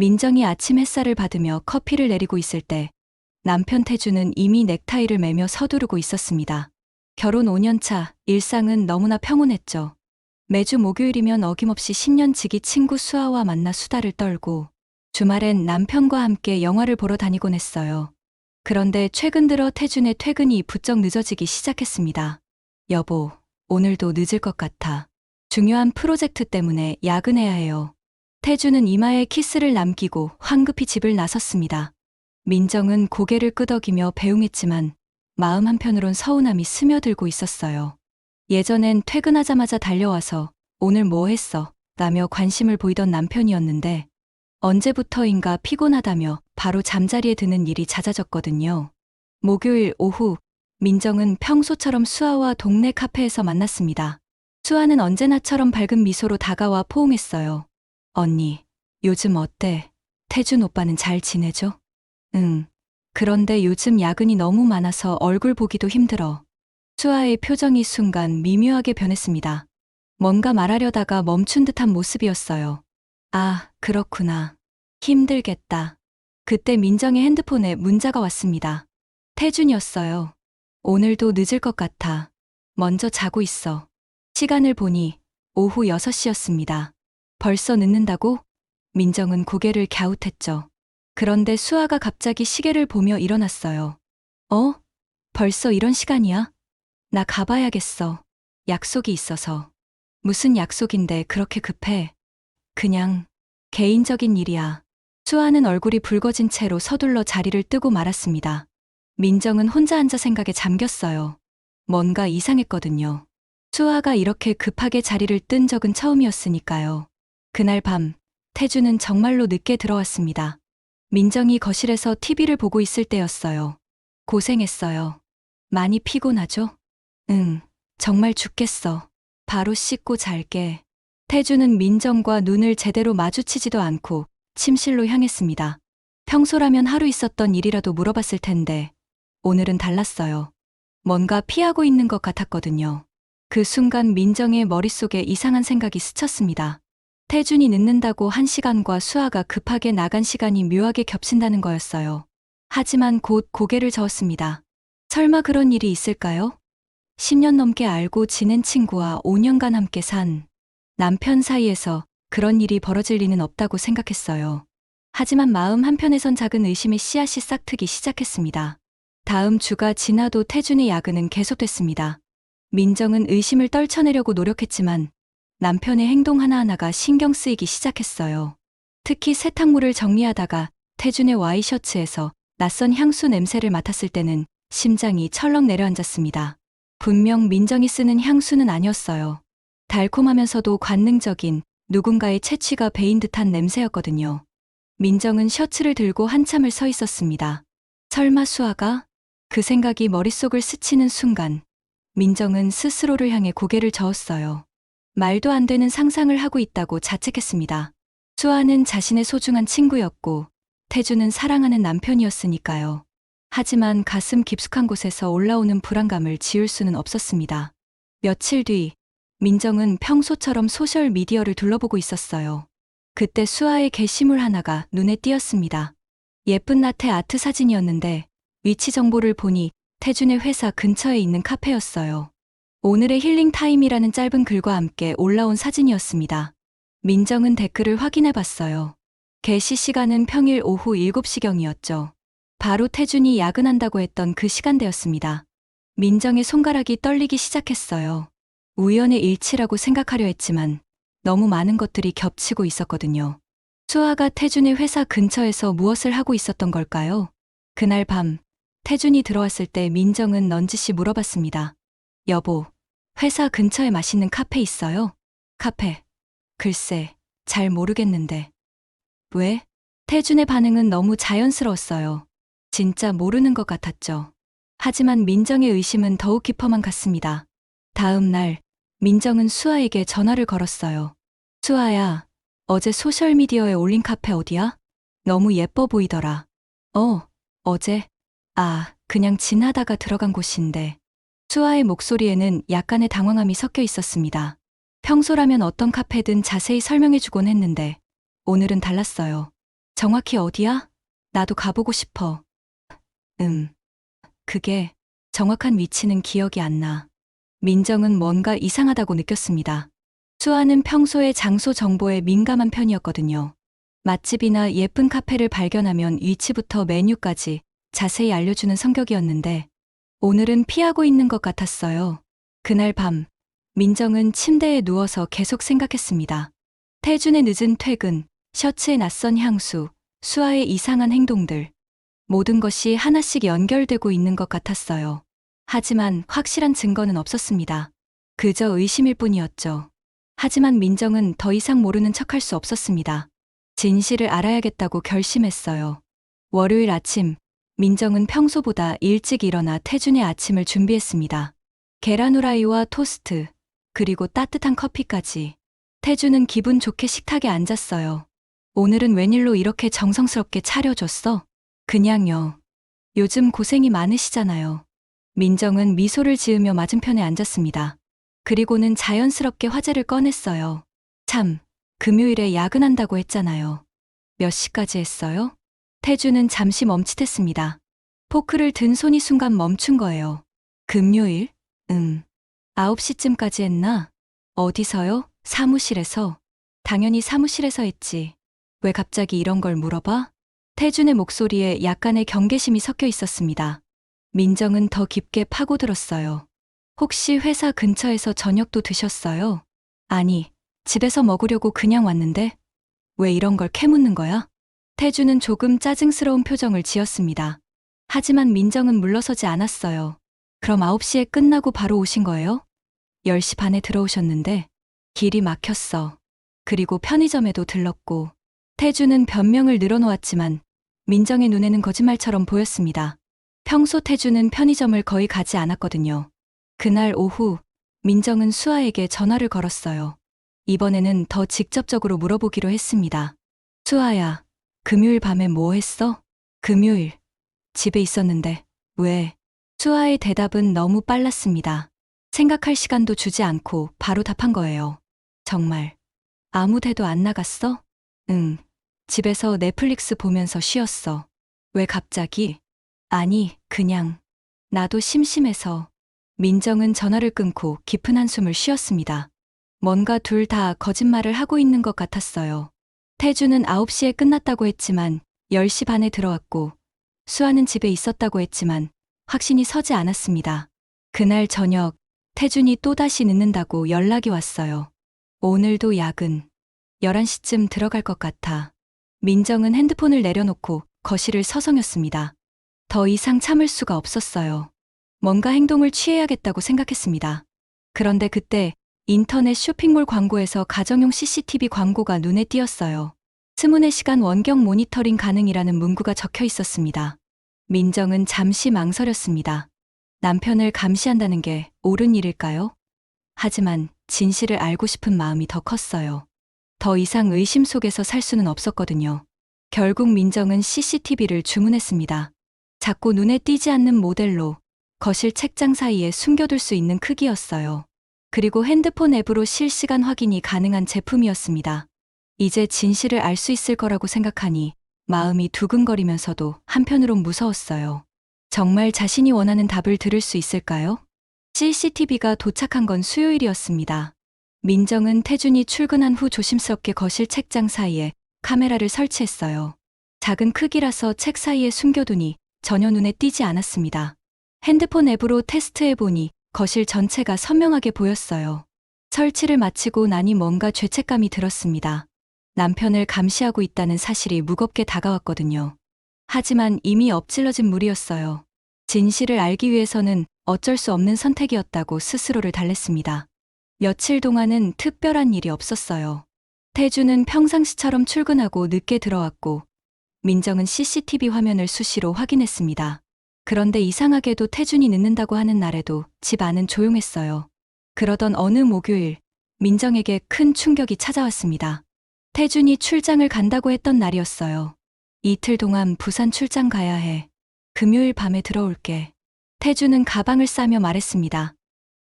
민정이 아침 햇살을 받으며 커피를 내리고 있을 때 남편 태주는 이미 넥타이를 매며 서두르고 있었습니다. 결혼 5년차, 일상은 너무나 평온했죠. 매주 목요일이면 어김없이 10년 지기 친구 수아와 만나 수다를 떨고 주말엔 남편과 함께 영화를 보러 다니곤 했어요. 그런데 최근 들어 태준의 퇴근이 부쩍 늦어지기 시작했습니다. 여보, 오늘도 늦을 것 같아. 중요한 프로젝트 때문에 야근해야 해요. 태주는 이마에 키스를 남기고 황급히 집을 나섰습니다. 민정은 고개를 끄덕이며 배웅했지만 마음 한편으론 서운함이 스며들고 있었어요. 예전엔 퇴근하자마자 달려와서 오늘 뭐 했어? 라며 관심을 보이던 남편이었는데 언제부터인가 피곤하다며 바로 잠자리에 드는 일이 잦아졌거든요. 목요일 오후 민정은 평소처럼 수아와 동네 카페에서 만났습니다. 수아는 언제나처럼 밝은 미소로 다가와 포옹했어요. 언니, 요즘 어때? 태준 오빠는 잘 지내죠? 응. 그런데 요즘 야근이 너무 많아서 얼굴 보기도 힘들어. 수아의 표정이 순간 미묘하게 변했습니다. 뭔가 말하려다가 멈춘 듯한 모습이었어요. 아, 그렇구나. 힘들겠다. 그때 민정의 핸드폰에 문자가 왔습니다. 태준이었어요. 오늘도 늦을 것 같아. 먼저 자고 있어. 시간을 보니 오후 6시였습니다. 벌써 늦는다고? 민정은 고개를 갸웃했죠. 그런데 수아가 갑자기 시계를 보며 일어났어요. 어? 벌써 이런 시간이야? 나 가봐야겠어. 약속이 있어서. 무슨 약속인데 그렇게 급해? 그냥 개인적인 일이야. 수아는 얼굴이 붉어진 채로 서둘러 자리를 뜨고 말았습니다. 민정은 혼자 앉아 생각에 잠겼어요. 뭔가 이상했거든요. 수아가 이렇게 급하게 자리를 뜬 적은 처음이었으니까요. 그날 밤, 태주는 정말로 늦게 들어왔습니다. 민정이 거실에서 TV를 보고 있을 때였어요. 고생했어요. 많이 피곤하죠? 응, 정말 죽겠어. 바로 씻고 잘게. 태주는 민정과 눈을 제대로 마주치지도 않고 침실로 향했습니다. 평소라면 하루 있었던 일이라도 물어봤을 텐데, 오늘은 달랐어요. 뭔가 피하고 있는 것 같았거든요. 그 순간 민정의 머릿속에 이상한 생각이 스쳤습니다. 태준이 늦는다고 한 시간과 수아가 급하게 나간 시간이 묘하게 겹친다는 거였어요. 하지만 곧 고개를 저었습니다. 설마 그런 일이 있을까요? 10년 넘게 알고 지낸 친구와 5년간 함께 산 남편 사이에서 그런 일이 벌어질 리는 없다고 생각했어요. 하지만 마음 한편에선 작은 의심의 씨앗이 싹트기 시작했습니다. 다음 주가 지나도 태준의 야근은 계속됐습니다. 민정은 의심을 떨쳐내려고 노력했지만 남편의 행동 하나하나가 신경 쓰이기 시작했어요. 특히 세탁물을 정리하다가 태준의 와이셔츠에서 낯선 향수 냄새를 맡았을 때는 심장이 철렁 내려앉았습니다. 분명 민정이 쓰는 향수는 아니었어요. 달콤하면서도 관능적인 누군가의 채취가 배인 듯한 냄새였거든요. 민정은 셔츠를 들고 한참을 서 있었습니다. 설마 수아가? 그 생각이 머릿속을 스치는 순간, 민정은 스스로를 향해 고개를 저었어요. 말도 안 되는 상상을 하고 있다고 자책했습니다. 수아는 자신의 소중한 친구였고 태주는 사랑하는 남편이었으니까요. 하지만 가슴 깊숙한 곳에서 올라오는 불안감을 지울 수는 없었습니다. 며칠 뒤 민정은 평소처럼 소셜 미디어를 둘러보고 있었어요. 그때 수아의 게시물 하나가 눈에 띄었습니다. 예쁜 나태 아트 사진이었는데 위치 정보를 보니 태준의 회사 근처에 있는 카페였어요. 오늘의 힐링 타임이라는 짧은 글과 함께 올라온 사진이었습니다. 민정은 댓글을 확인해 봤어요. 게시 시간은 평일 오후 7시경이었죠. 바로 태준이 야근한다고 했던 그 시간대였습니다. 민정의 손가락이 떨리기 시작했어요. 우연의 일치라고 생각하려 했지만 너무 많은 것들이 겹치고 있었거든요. 수아가 태준의 회사 근처에서 무엇을 하고 있었던 걸까요? 그날 밤, 태준이 들어왔을 때 민정은 넌지시 물어봤습니다. 여보, 회사 근처에 맛있는 카페 있어요? 카페. 글쎄, 잘 모르겠는데. 왜? 태준의 반응은 너무 자연스러웠어요. 진짜 모르는 것 같았죠. 하지만 민정의 의심은 더욱 깊어만 갔습니다. 다음 날, 민정은 수아에게 전화를 걸었어요. 수아야, 어제 소셜미디어에 올린 카페 어디야? 너무 예뻐 보이더라. 어, 어제? 아, 그냥 지나다가 들어간 곳인데. 수아의 목소리에는 약간의 당황함이 섞여 있었습니다. 평소라면 어떤 카페든 자세히 설명해 주곤 했는데, 오늘은 달랐어요. 정확히 어디야? 나도 가보고 싶어. 음. 그게 정확한 위치는 기억이 안 나. 민정은 뭔가 이상하다고 느꼈습니다. 수아는 평소에 장소 정보에 민감한 편이었거든요. 맛집이나 예쁜 카페를 발견하면 위치부터 메뉴까지 자세히 알려주는 성격이었는데 오늘은 피하고 있는 것 같았어요. 그날 밤 민정은 침대에 누워서 계속 생각했습니다. 태준의 늦은 퇴근, 셔츠의 낯선 향수, 수아의 이상한 행동들. 모든 것이 하나씩 연결되고 있는 것 같았어요. 하지만 확실한 증거는 없었습니다. 그저 의심일 뿐이었죠. 하지만 민정은 더 이상 모르는 척할 수 없었습니다. 진실을 알아야겠다고 결심했어요. 월요일 아침, 민정은 평소보다 일찍 일어나 태준의 아침을 준비했습니다. 계란 후라이와 토스트, 그리고 따뜻한 커피까지. 태준은 기분 좋게 식탁에 앉았어요. 오늘은 웬일로 이렇게 정성스럽게 차려줬어? 그냥요. 요즘 고생이 많으시잖아요. 민정은 미소를 지으며 맞은편에 앉았습니다. 그리고는 자연스럽게 화제를 꺼냈어요. 참, 금요일에 야근한다고 했잖아요. 몇 시까지 했어요? 태주는 잠시 멈칫했습니다. 포크를 든 손이 순간 멈춘 거예요. 금요일? 음. 9시쯤까지 했나? 어디서요? 사무실에서. 당연히 사무실에서 했지. 왜 갑자기 이런 걸 물어봐? 태준의 목소리에 약간의 경계심이 섞여 있었습니다. 민정은 더 깊게 파고들었어요. 혹시 회사 근처에서 저녁도 드셨어요? 아니, 집에서 먹으려고 그냥 왔는데 왜 이런 걸 캐묻는 거야? 태주는 조금 짜증스러운 표정을 지었습니다. 하지만 민정은 물러서지 않았어요. 그럼 9시에 끝나고 바로 오신 거예요? 10시 반에 들어오셨는데 길이 막혔어. 그리고 편의점에도 들렀고 태주는 변명을 늘어놓았지만 민정의 눈에는 거짓말처럼 보였습니다. 평소 태주는 편의점을 거의 가지 않았거든요. 그날 오후 민정은 수아에게 전화를 걸었어요. 이번에는 더 직접적으로 물어보기로 했습니다. 수아야, 금요일 밤에 뭐 했어? 금요일. 집에 있었는데, 왜? 수아의 대답은 너무 빨랐습니다. 생각할 시간도 주지 않고 바로 답한 거예요. 정말. 아무 데도 안 나갔어? 응. 집에서 넷플릭스 보면서 쉬었어. 왜 갑자기? 아니, 그냥. 나도 심심해서. 민정은 전화를 끊고 깊은 한숨을 쉬었습니다. 뭔가 둘 다 거짓말을 하고 있는 것 같았어요. 태주는 9시에 끝났다고 했지만 10시 반에 들어왔고 수아는 집에 있었다고 했지만 확신이 서지 않았습니다. 그날 저녁 태준이 또다시 늦는다고 연락이 왔어요. 오늘도 야근. 11시쯤 들어갈 것 같아. 민정은 핸드폰을 내려놓고 거실을 서성였습니다. 더 이상 참을 수가 없었어요. 뭔가 행동을 취해야겠다고 생각했습니다. 그런데 그때 인터넷 쇼핑몰 광고에서 가정용 CCTV 광고가 눈에 띄었어요. 스문의 시간 원격 모니터링 가능이라는 문구가 적혀 있었습니다. 민정은 잠시 망설였습니다. 남편을 감시한다는 게 옳은 일일까요? 하지만 진실을 알고 싶은 마음이 더 컸어요. 더 이상 의심 속에서 살 수는 없었거든요. 결국 민정은 CCTV를 주문했습니다. 작고 눈에 띄지 않는 모델로 거실 책장 사이에 숨겨둘 수 있는 크기였어요. 그리고 핸드폰 앱으로 실시간 확인이 가능한 제품이었습니다. 이제 진실을 알 수 있을 거라고 생각하니 마음이 두근거리면서도 한편으론 무서웠어요. 정말 자신이 원하는 답을 들을 수 있을까요? CCTV가 도착한 건 수요일이었습니다. 민정은 태준이 출근한 후 조심스럽게 거실 책장 사이에 카메라를 설치했어요. 작은 크기라서 책 사이에 숨겨두니 전혀 눈에 띄지 않았습니다. 핸드폰 앱으로 테스트해보니 거실 전체가 선명하게 보였어요. 설치를 마치고 나니 뭔가 죄책감이 들었습니다. 남편을 감시하고 있다는 사실이 무겁게 다가왔거든요. 하지만 이미 엎질러진 물이었어요. 진실을 알기 위해서는 어쩔 수 없는 선택이었다고 스스로를 달랬습니다. 며칠 동안은 특별한 일이 없었어요. 태주는 평상시처럼 출근하고 늦게 들어왔고, 민정은 CCTV 화면을 수시로 확인했습니다. 그런데 이상하게도 태준이 늦는다고 하는 날에도 집 안은 조용했어요. 그러던 어느 목요일, 민정에게 큰 충격이 찾아왔습니다. 태준이 출장을 간다고 했던 날이었어요. 이틀 동안 부산 출장 가야 해. 금요일 밤에 들어올게. 태준은 가방을 싸며 말했습니다.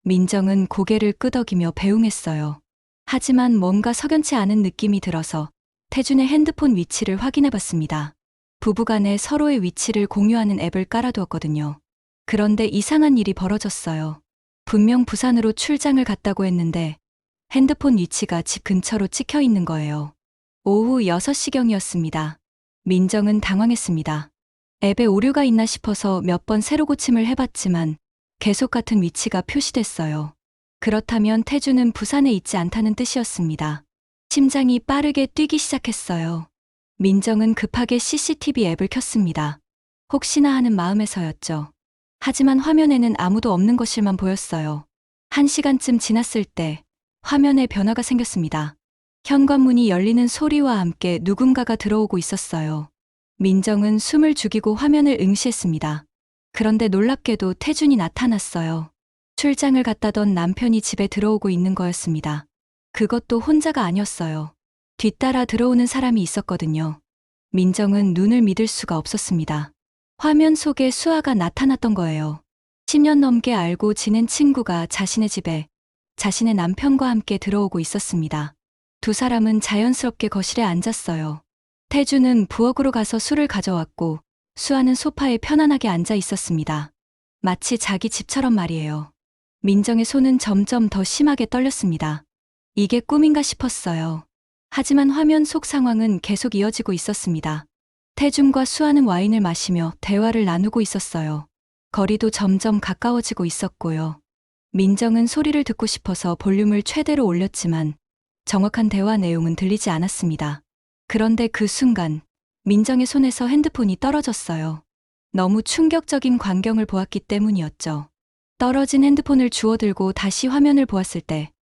민정은 고개를 끄덕이며 배웅했어요. 하지만 뭔가 석연치 않은 느낌이 들어서 태준의 핸드폰 위치를 확인해 봤습니다. 부부간에 서로의 위치를 공유하는 앱을 깔아두었거든요. 그런데 이상한 일이 벌어졌어요. 분명 부산으로 출장을 갔다고 했는데 핸드폰 위치가 집 근처로 찍혀 있는 거예요. 오후 6시경이었습니다. 민정은 당황했습니다. 앱에 오류가 있나 싶어서 몇 번 새로 고침을 해봤지만 계속 같은 위치가 표시됐어요. 그렇다면 태주는 부산에 있지 않다는 뜻이었습니다. 심장이 빠르게 뛰기 시작했어요. 민정은 급하게 CCTV 앱을 켰습니다. 혹시나 하는 마음에서였죠. 하지만 화면에는 아무도 없는 것일만 보였어요. 한 시간쯤 지났을 때 화면에 변화가 생겼습니다. 현관문이 열리는 소리와 함께 누군가가 들어오고 있었어요. 민정은 숨을 죽이고 화면을 응시했습니다. 그런데 놀랍게도 태준이 나타났어요. 출장을 갔다던 남편이 집에 들어오고 있는 거였습니다. 그것도 혼자가 아니었어요. 뒤따라 들어오는 사람이 있었거든요. 민정은 눈을 믿을 수가 없었습니다. 화면 속에 수아가 나타났던 거예요. 10년 넘게 알고 지낸 친구가 자신의 집에 자신의 남편과 함께 들어오고 있었습니다. 두 사람은 자연스럽게 거실에 앉았어요. 태주는 부엌으로 가서 술을 가져왔고 수아는 소파에 편안하게 앉아 있었습니다. 마치 자기 집처럼 말이에요. 민정의 손은 점점 더 심하게 떨렸습니다. 이게 꿈인가 싶었어요. 하지만 화면 속 상황은 계속 이어지고 있었습니다. 태준과 수아는 와인을 마시며 대화를 나누고 있었어요. 거리도 점점 가까워지고 있었고요. 민정은 소리를 듣고 싶어서 볼륨을 최대로 올렸지만 정확한 대화 내용은 들리지 않았습니다. 그런데 그 순간 민정의 손에서 핸드폰이 떨어졌어요. 너무 충격적인 광경을 보았기 때문이었죠. 떨어진 핸드폰을 주워들고 다시 화면을 보았을 때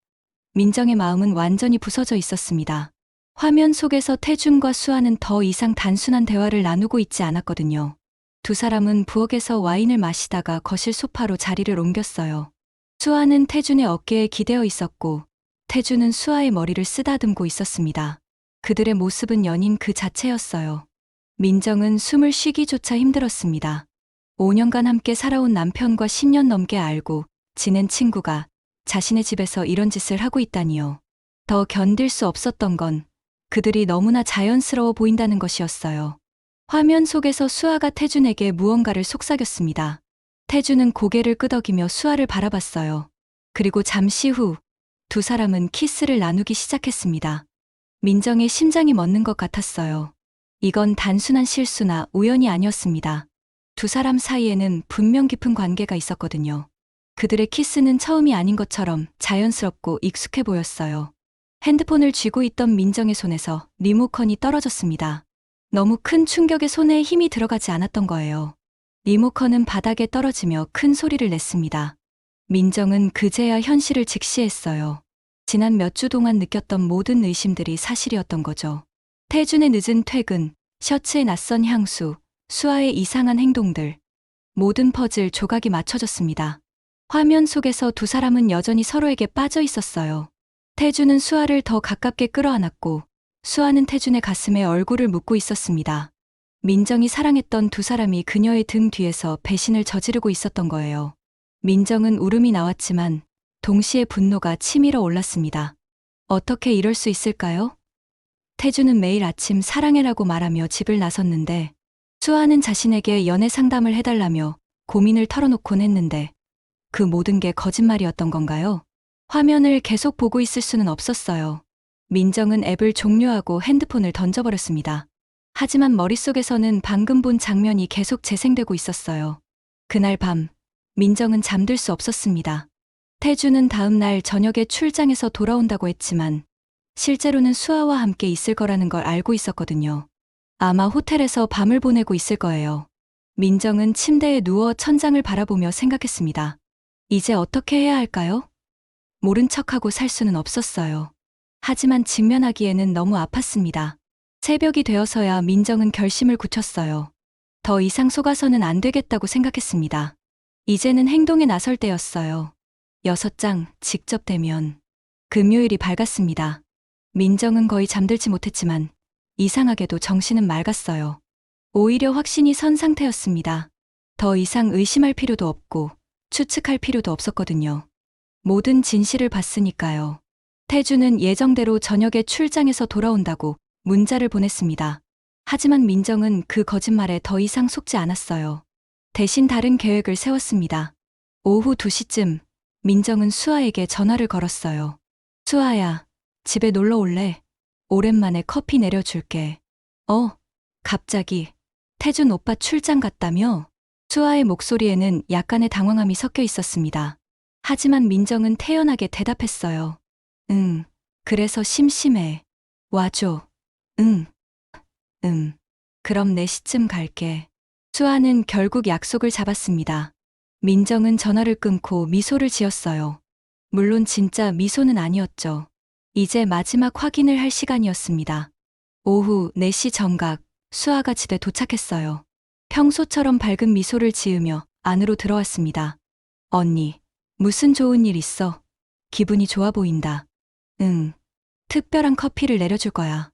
민정의 마음은 완전히 부서져 있었습니다. 화면 속에서 태준과 수아는 더 이상 단순한 대화를 나누고 있지 않았거든요. 두 사람은 부엌에서 와인을 마시다가 거실 소파로 자리를 옮겼어요. 수아는 태준의 어깨에 기대어 있었고 태준은 수아의 머리를 쓰다듬고 있었습니다. 그들의 모습은 연인 그 자체였어요. 민정은 숨을 쉬기조차 힘들었습니다. 5년간 함께 살아온 남편과 10년 넘게 알고 지낸 친구가 자신의 집에서 이런 짓을 하고 있다니요. 더 견딜 수 없었던 건 그들이 너무나 자연스러워 보인다는 것이었어요. 화면 속에서 수아가 태준에게 무언가를 속삭였습니다. 태준은 고개를 끄덕이며 수아를 바라봤어요. 그리고 잠시 후 두 사람은 키스를 나누기 시작했습니다. 민정의 심장이 멎는 것 같았어요. 이건 단순한 실수나 우연이 아니었습니다. 두 사람 사이에는 분명 깊은 관계가 있었거든요. 그들의 키스는 처음이 아닌 것처럼 자연스럽고 익숙해 보였어요. 핸드폰을 쥐고 있던 민정의 손에서 리모컨이 떨어졌습니다. 너무 큰 충격에 손에 힘이 들어가지 않았던 거예요. 리모컨은 바닥에 떨어지며 큰 소리를 냈습니다. 민정은 그제야 현실을 직시했어요. 지난 몇 주 동안 느꼈던 모든 의심들이 사실이었던 거죠. 태준의 늦은 퇴근, 셔츠의 낯선 향수, 수아의 이상한 행동들. 모든 퍼즐 조각이 맞춰졌습니다. 화면 속에서 두 사람은 여전히 서로에게 빠져 있었어요. 태준은 수아를 더 가깝게 끌어안았고, 수아는 태준의 가슴에 얼굴을 묻고 있었습니다. 민정이 사랑했던 두 사람이 그녀의 등 뒤에서 배신을 저지르고 있었던 거예요. 민정은 울음이 나왔지만 동시에 분노가 치밀어 올랐습니다. 어떻게 이럴 수 있을까요? 태주는 매일 아침 사랑해라고 말하며 집을 나섰는데 수아는 자신에게 연애 상담을 해달라며 고민을 털어놓곤 했는데 그 모든 게 거짓말이었던 건가요? 화면을 계속 보고 있을 수는 없었어요. 민정은 앱을 종료하고 핸드폰을 던져버렸습니다. 하지만 머릿속에서는 방금 본 장면이 계속 재생되고 있었어요. 그날 밤, 민정은 잠들 수 없었습니다. 태주는 다음 날 저녁에 출장에서 돌아온다고 했지만 실제로는 수아와 함께 있을 거라는 걸 알고 있었거든요. 아마 호텔에서 밤을 보내고 있을 거예요. 민정은 침대에 누워 천장을 바라보며 생각했습니다. 이제 어떻게 해야 할까요? 모른 척하고 살 수는 없었어요. 하지만 직면하기에는 너무 아팠습니다. 새벽이 되어서야 민정은 결심을 굳혔어요. 더 이상 속아서는 안 되겠다고 생각했습니다. 이제는 행동에 나설 때였어요. 여섯 장 직접 대면 금요일이 밝았습니다. 민정은 거의 잠들지 못했지만 이상하게도 정신은 맑았어요. 오히려 확신이 선 상태였습니다. 더 이상 의심할 필요도 없고 추측할 필요도 없었거든요. 모든 진실을 봤으니까요. 태주는 예정대로 저녁에 출장에서 돌아온다고 문자를 보냈습니다. 하지만 민정은 그 거짓말에 더 이상 속지 않았어요. 대신 다른 계획을 세웠습니다. 오후 2시쯤 민정은 수아에게 전화를 걸었어요. 수아야, 집에 놀러 올래? 오랜만에 커피 내려줄게. 어, 갑자기. 태준 오빠 출장 갔다며? 수아의 목소리에는 약간의 당황함이 섞여 있었습니다. 하지만 민정은 태연하게 대답했어요. 응, 그래서 심심해. 와줘. 응. 응. 그럼 4시쯤 갈게. 수아는 결국 약속을 잡았습니다. 민정은 전화를 끊고 미소를 지었어요. 물론 진짜 미소는 아니었죠. 이제 마지막 확인을 할 시간이었습니다. 오후 4시 정각, 수아가 집에 도착했어요. 평소처럼 밝은 미소를 지으며 안으로 들어왔습니다. 언니, 무슨 좋은 일 있어? 기분이 좋아 보인다. 응. 특별한 커피를 내려줄 거야.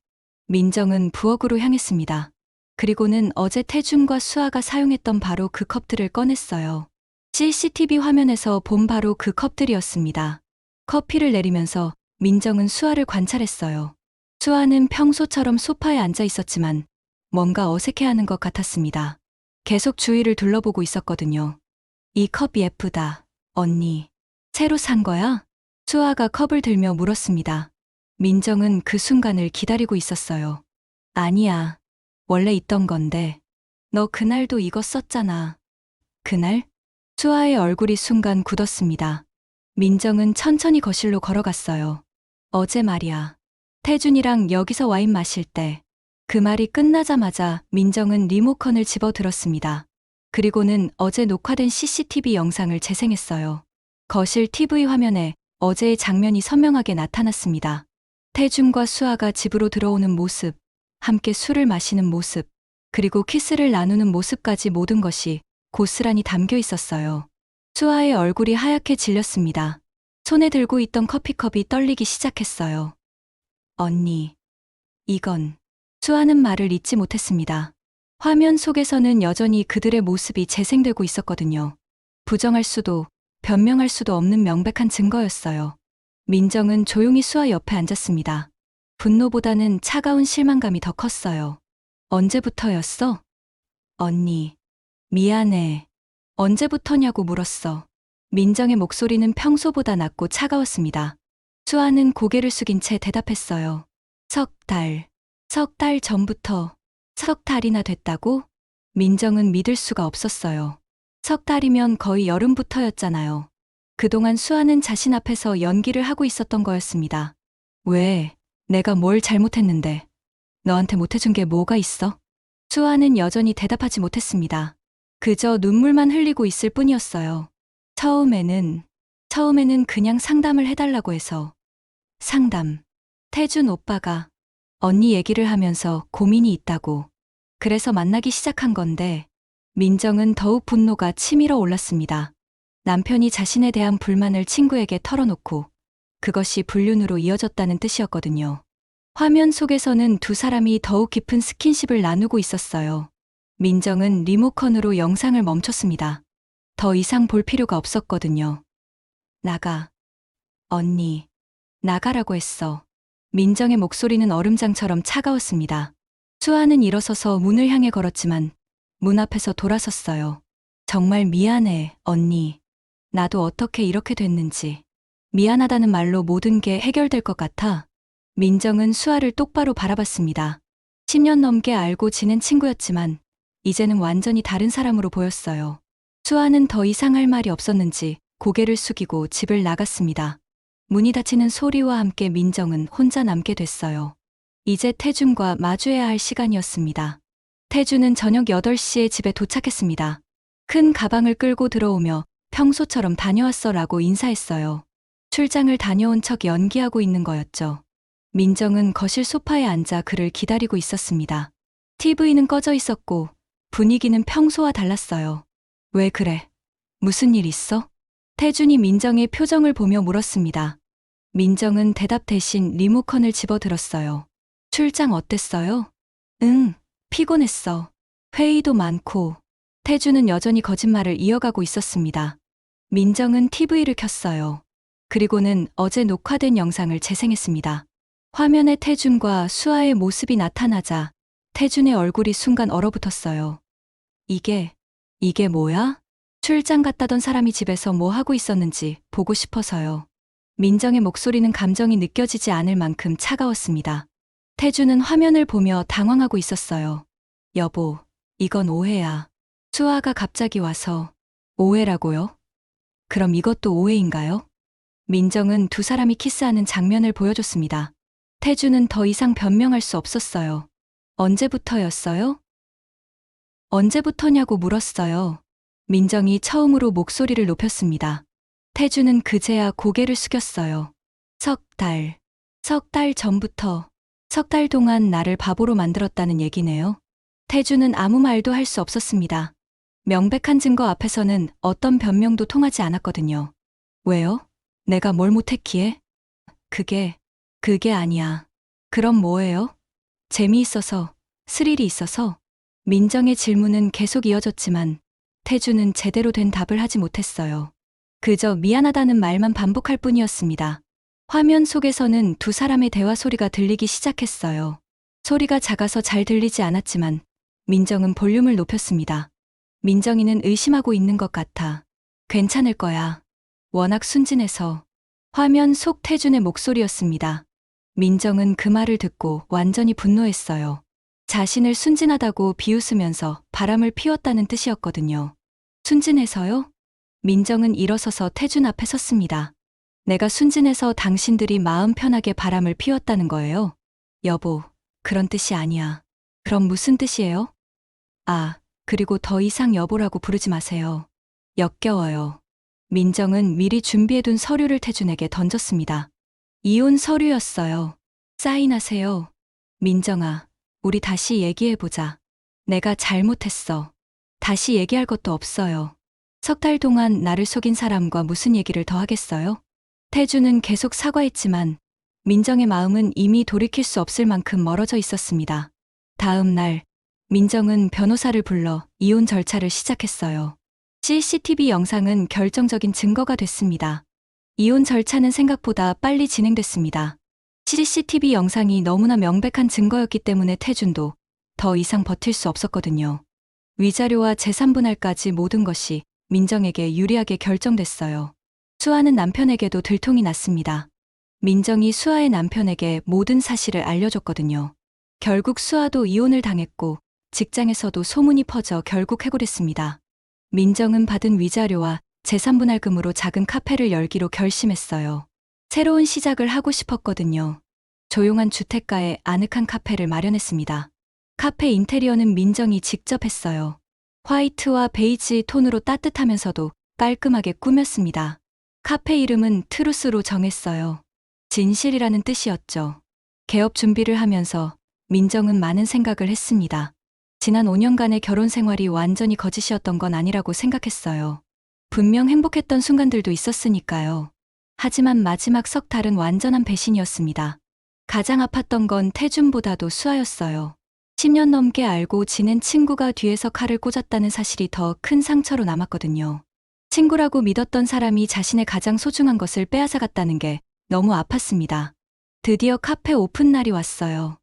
민정은 부엌으로 향했습니다. 그리고는 어제 태준과 수아가 사용했던 바로 그 컵들을 꺼냈어요. CCTV 화면에서 본 바로 그 컵들이었습니다. 커피를 내리면서 민정은 수아를 관찰했어요. 수아는 평소처럼 소파에 앉아 있었지만 뭔가 어색해하는 것 같았습니다. 계속 주위를 둘러보고 있었거든요. 이컵 예쁘다. 언니. 새로 산 거야? 수아가 컵을 들며 물었습니다. 민정은 그 순간을 기다리고 있었어요. 아니야. 원래 있던 건데. 너 그날도 이거 썼잖아. 그날? 수아의 얼굴이 순간 굳었습니다. 민정은 천천히 거실로 걸어갔어요. 어제 말이야. 태준이랑 여기서 와인 마실 때. 그 말이 끝나자마자 민정은 리모컨을 집어 들었습니다. 그리고는 어제 녹화된 CCTV 영상을 재생했어요. 거실 TV 화면에 어제의 장면이 선명하게 나타났습니다. 태준과 수아가 집으로 들어오는 모습, 함께 술을 마시는 모습, 그리고 키스를 나누는 모습까지 모든 것이 고스란히 담겨 있었어요. 수아의 얼굴이 하얗게 질렸습니다. 손에 들고 있던 커피컵이 떨리기 시작했어요. 언니, 이건 수아는 말을 잇지 못했습니다. 화면 속에서는 여전히 그들의 모습이 재생되고 있었거든요. 부정할 수도, 변명할 수도 없는 명백한 증거였어요. 민정은 조용히 수아 옆에 앉았습니다. 분노보다는 차가운 실망감이 더 컸어요. 언제부터였어? 언니, 미안해. 언제부터냐고 물었어. 민정의 목소리는 평소보다 낮고 차가웠습니다. 수아는 고개를 숙인 채 대답했어요. 석 달. 석 달 전부터 석 달이나 됐다고? 민정은 믿을 수가 없었어요. 석 달이면 거의 여름부터였잖아요. 그동안 수아는 자신 앞에서 연기를 하고 있었던 거였습니다. 왜? 내가 뭘 잘못했는데? 너한테 못해준 게 뭐가 있어? 수아는 여전히 대답하지 못했습니다. 그저 눈물만 흘리고 있을 뿐이었어요. 처음에는, 처음에는 그냥 상담을 해달라고 해서. 상담. 태준 오빠가 언니 얘기를 하면서 고민이 있다고. 그래서 만나기 시작한 건데, 민정은 더욱 분노가 치밀어 올랐습니다. 남편이 자신에 대한 불만을 친구에게 털어놓고, 그것이 불륜으로 이어졌다는 뜻이었거든요. 화면 속에서는 두 사람이 더욱 깊은 스킨십을 나누고 있었어요. 민정은 리모컨으로 영상을 멈췄습니다. 더 이상 볼 필요가 없었거든요. 나가. 언니. 나가라고 했어. 민정의 목소리는 얼음장처럼 차가웠습니다. 수아는 일어서서 문을 향해 걸었지만 문 앞에서 돌아섰어요. 정말 미안해, 언니. 나도 어떻게 이렇게 됐는지. 미안하다는 말로 모든 게 해결될 것 같아. 민정은 수아를 똑바로 바라봤습니다. 10년 넘게 알고 지낸 친구였지만 이제는 완전히 다른 사람으로 보였어요. 수아는 더 이상 할 말이 없었는지 고개를 숙이고 집을 나갔습니다. 문이 닫히는 소리와 함께 민정은 혼자 남게 됐어요. 이제 태준과 마주해야 할 시간이었습니다. 태준은 저녁 8시에 집에 도착했습니다. 큰 가방을 끌고 들어오며 평소처럼 다녀왔어 라고 인사했어요. 출장을 다녀온 척 연기하고 있는 거였죠. 민정은 거실 소파에 앉아 그를 기다리고 있었습니다. TV는 꺼져 있었고 분위기는 평소와 달랐어요. 왜 그래? 무슨 일 있어? 태준이 민정의 표정을 보며 물었습니다. 민정은 대답 대신 리모컨을 집어들었어요. 출장 어땠어요? 응, 피곤했어. 회의도 많고. 태준은 여전히 거짓말을 이어가고 있었습니다. 민정은 TV를 켰어요. 그리고는 어제 녹화된 영상을 재생했습니다. 화면에 태준과 수아의 모습이 나타나자 태준의 얼굴이 순간 얼어붙었어요. 이게, 이게 뭐야? 출장 갔다던 사람이 집에서 뭐 하고 있었는지 보고 싶어서요. 민정의 목소리는 감정이 느껴지지 않을 만큼 차가웠습니다. 태준은 화면을 보며 당황하고 있었어요. 여보, 이건 오해야. 수아가 갑자기 와서, 오해라고요? 그럼 이것도 오해인가요? 민정은 두 사람이 키스하는 장면을 보여줬습니다. 태주는 더 이상 변명할 수 없었어요. 언제부터였어요? 언제부터냐고 물었어요. 민정이 처음으로 목소리를 높였습니다. 태주는 그제야 고개를 숙였어요. 석 달. 석 달 전부터. 석 달 동안 나를 바보로 만들었다는 얘기네요. 태주는 아무 말도 할 수 없었습니다. 명백한 증거 앞에서는 어떤 변명도 통하지 않았거든요. 왜요? 내가 뭘 못했기에? 그게, 그게 아니야. 그럼 뭐예요? 재미있어서, 스릴이 있어서. 민정의 질문은 계속 이어졌지만 태주는 제대로 된 답을 하지 못했어요. 그저 미안하다는 말만 반복할 뿐이었습니다. 화면 속에서는 두 사람의 대화 소리가 들리기 시작했어요. 소리가 작아서 잘 들리지 않았지만 민정은 볼륨을 높였습니다. 민정이는 의심하고 있는 것 같아. 괜찮을 거야. 워낙 순진해서. 화면 속 태준의 목소리였습니다. 민정은 그 말을 듣고 완전히 분노했어요. 자신을 순진하다고 비웃으면서 바람을 피웠다는 뜻이었거든요. 순진해서요? 민정은 일어서서 태준 앞에 섰습니다. 내가 순진해서 당신들이 마음 편하게 바람을 피웠다는 거예요? 여보, 그런 뜻이 아니야. 그럼 무슨 뜻이에요? 아, 그리고 더 이상 여보라고 부르지 마세요. 역겨워요. 민정은 미리 준비해둔 서류를 태준에게 던졌습니다. 이혼 서류였어요. 사인하세요. 민정아, 우리 다시 얘기해보자. 내가 잘못했어. 다시 얘기할 것도 없어요. 석 달 동안 나를 속인 사람과 무슨 얘기를 더 하겠어요? 태주는 계속 사과했지만 민정의 마음은 이미 돌이킬 수 없을 만큼 멀어져 있었습니다. 다음 날, 민정은 변호사를 불러 이혼 절차를 시작했어요. CCTV 영상은 결정적인 증거가 됐습니다. 이혼 절차는 생각보다 빨리 진행됐습니다. CCTV 영상이 너무나 명백한 증거였기 때문에 태준도 더 이상 버틸 수 없었거든요. 위자료와 재산분할까지 모든 것이 민정에게 유리하게 결정됐어요. 수아는 남편에게도 들통이 났습니다. 민정이 수아의 남편에게 모든 사실을 알려줬거든요. 결국 수아도 이혼을 당했고 직장에서도 소문이 퍼져 결국 해고됐습니다. 민정은 받은 위자료와 재산분할금으로 작은 카페를 열기로 결심했어요. 새로운 시작을 하고 싶었거든요. 조용한 주택가에 아늑한 카페를 마련했습니다. 카페 인테리어는 민정이 직접 했어요. 화이트와 베이지 톤으로 따뜻하면서도 깔끔하게 꾸몄습니다. 카페 이름은 트루스로 정했어요. 진실이라는 뜻이었죠. 개업 준비를 하면서 민정은 많은 생각을 했습니다. 지난 5년간의 결혼 생활이 완전히 거짓이었던 건 아니라고 생각했어요. 분명 행복했던 순간들도 있었으니까요. 하지만 마지막 석 달은 완전한 배신이었습니다. 가장 아팠던 건 태준보다도 수아였어요. 10년 넘게 알고 지낸 친구가 뒤에서 칼을 꽂았다는 사실이 더 큰 상처로 남았거든요. 친구라고 믿었던 사람이 자신의 가장 소중한 것을 빼앗아갔다는 게 너무 아팠습니다. 드디어 카페 오픈 날이 왔어요.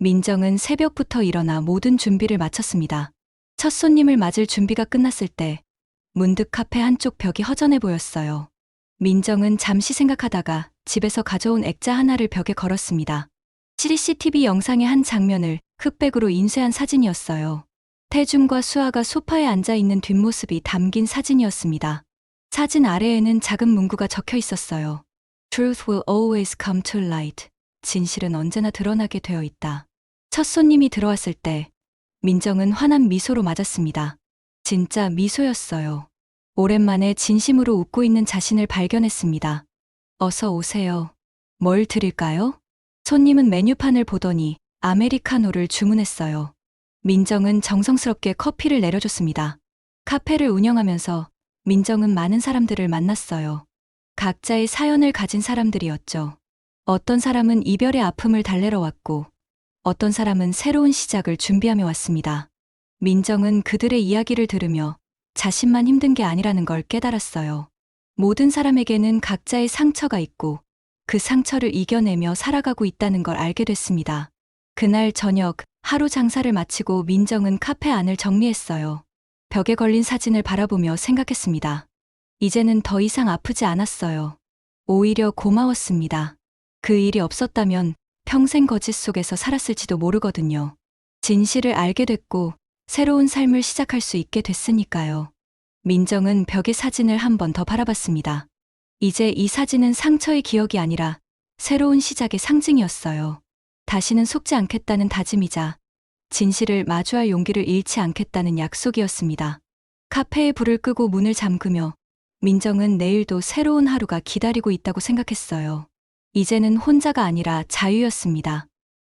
민정은 새벽부터 일어나 모든 준비를 마쳤습니다. 첫 손님을 맞을 준비가 끝났을 때 문득 카페 한쪽 벽이 허전해 보였어요. 민정은 잠시 생각하다가 집에서 가져온 액자 하나를 벽에 걸었습니다. CCTV 영상의 한 장면을 흑백으로 인쇄한 사진이었어요. 태준과 수아가 소파에 앉아 있는 뒷모습이 담긴 사진이었습니다. 사진 아래에는 작은 문구가 적혀 있었어요. Truth will always come to light. 진실은 언제나 드러나게 되어 있다. 첫 손님이 들어왔을 때 민정은 환한 미소로 맞았습니다. 진짜 미소였어요. 오랜만에 진심으로 웃고 있는 자신을 발견했습니다. 어서 오세요. 뭘 드릴까요? 손님은 메뉴판을 보더니 아메리카노를 주문했어요. 민정은 정성스럽게 커피를 내려줬습니다. 카페를 운영하면서 민정은 많은 사람들을 만났어요. 각자의 사연을 가진 사람들이었죠. 어떤 사람은 이별의 아픔을 달래러 왔고, 어떤 사람은 새로운 시작을 준비하며 왔습니다. 민정은 그들의 이야기를 들으며 자신만 힘든 게 아니라는 걸 깨달았어요. 모든 사람에게는 각자의 상처가 있고 그 상처를 이겨내며 살아가고 있다는 걸 알게 됐습니다. 그날 저녁 하루 장사를 마치고 민정은 카페 안을 정리했어요. 벽에 걸린 사진을 바라보며 생각했습니다. 이제는 더 이상 아프지 않았어요. 오히려 고마웠습니다. 그 일이 없었다면 평생 거짓 속에서 살았을지도 모르거든요. 진실을 알게 됐고 새로운 삶을 시작할 수 있게 됐으니까요. 민정은 벽의 사진을 한 번 더 바라봤습니다. 이제 이 사진은 상처의 기억이 아니라 새로운 시작의 상징이었어요. 다시는 속지 않겠다는 다짐이자 진실을 마주할 용기를 잃지 않겠다는 약속이었습니다. 카페에 불을 끄고 문을 잠그며 민정은 내일도 새로운 하루가 기다리고 있다고 생각했어요. 이제는 혼자가 아니라 자유였습니다.